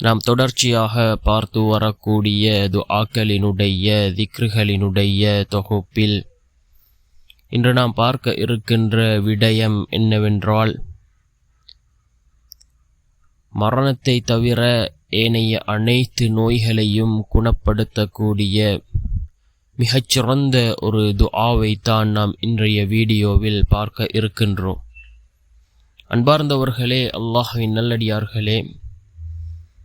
நாம் தொடர்ச்சியாக பார்த்து வரக்கூடிய துஆக்களினுடைய திக்ருகளினுடைய தொகுப்பில் இன்று நாம் பார்க்க இருக்கின்ற விடயம் என்னவென்றால் மரணத்தை தவிர ஏனைய அனைத்து நோய்களையும் குணப்படுத்தக்கூடிய மிகச்சிறந்த ஒரு துஆவைத்தான் நாம் இன்றைய வீடியோவில் பார்க்க இருக்கின்றோம். அன்பார்ந்தவர்களே அல்லாஹின் நல்லடியார்களே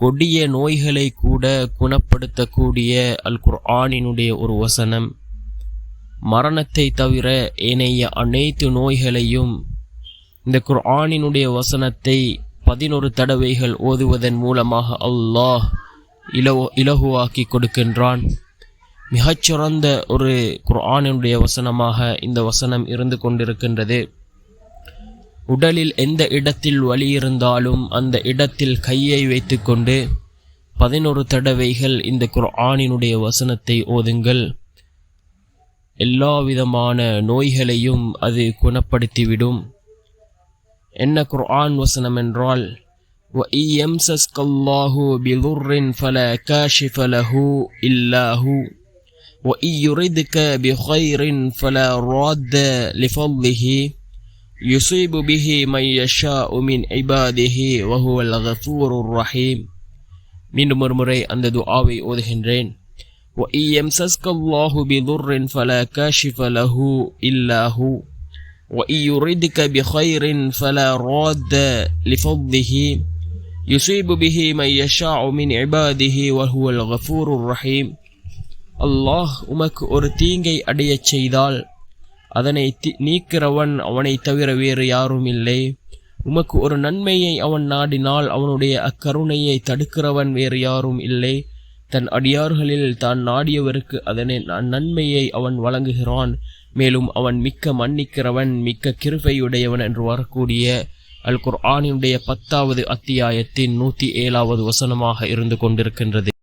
கொடிய நோய்களை கூட குணப்படுத்தக்கூடிய அல் குர்ஆனினுடைய ஒரு வசனம். மரணத்தை தவிர ஏனைய அனைத்து நோய்களையும் இந்த குர்ஆனினுடைய வசனத்தை பதினொரு தடவைகள் ஓதுவதன் மூலமாக அல்லாஹ் இலவு இலகுவாக்கி கொடுக்கின்றான். மிகச்சிறந்த ஒரு குர்ஆனினுடைய வசனமாக இந்த வசனம் இருந்து கொண்டிருக்கின்றது. உடலில் எந்த இடத்தில் வலி இருந்தாலும் அந்த இடத்தில் கையை வைத்துக்கொண்டு பதினொரு தடவைகள் இந்த குர்ஆனினுடைய வசனத்தை ஓதுங்கள் எல்லா விதமான நோய்களையும் அது குணப்படுத்திவிடும் என்ன குர்ஆன் வசனம் என்றால் وَإِن يَمْسَسْكَ اللَّهُ بِضُرٍّ فَلَا كَاشِفَ لَهُ إِلَّا هُوَ وَإِن يُرِدْكَ بِخَيْرٍ فَلَا رَادَّ لِفَضْلِهِ يصيب به من يشاء من عباده وهو الغفور الرحيم மீண்டும் ஒரு முறை அந்த துஆவை ஓதுகின்றேன் وَإِن يَمْسَسْكَ اللَّهُ بِضُرٍّ فَلَا كَاشِفَ لَهُ إِلَّا هُوَ وَإِن يُرِدْكَ بِخَيْرٍ فَلَا رَادَّ لِفَضْلِهِ يصيب به من يشاء من عباده وهو الغفور الرحيم அல்லாஹ் உமக்கு ஒரு தீங்கை அடையச் செய்தால் அதனை நீக்கிறவன் அவனை தவிர வேறு யாரும் இல்லை. உமக்கு ஒரு நன்மையை அவன் நாடினால் அவனுடைய அக்கருணையை தடுக்கிறவன் வேறு யாரும் இல்லை. தன் அடியார்களில் தான் நாடியவருக்கு அதனை நன்மையை அவன் வழங்குகிறான். மேலும் அவன் மிக்க மன்னிக்கிறவன் மிக்க கிருபையுடையவன் என்று வரக்கூடிய அல் குர்ஆனினுடைய பத்தாவது அத்தியாயத்தின் நூற்றி ஏழாவது வசனமாக இருந்து கொண்டிருக்கின்றது.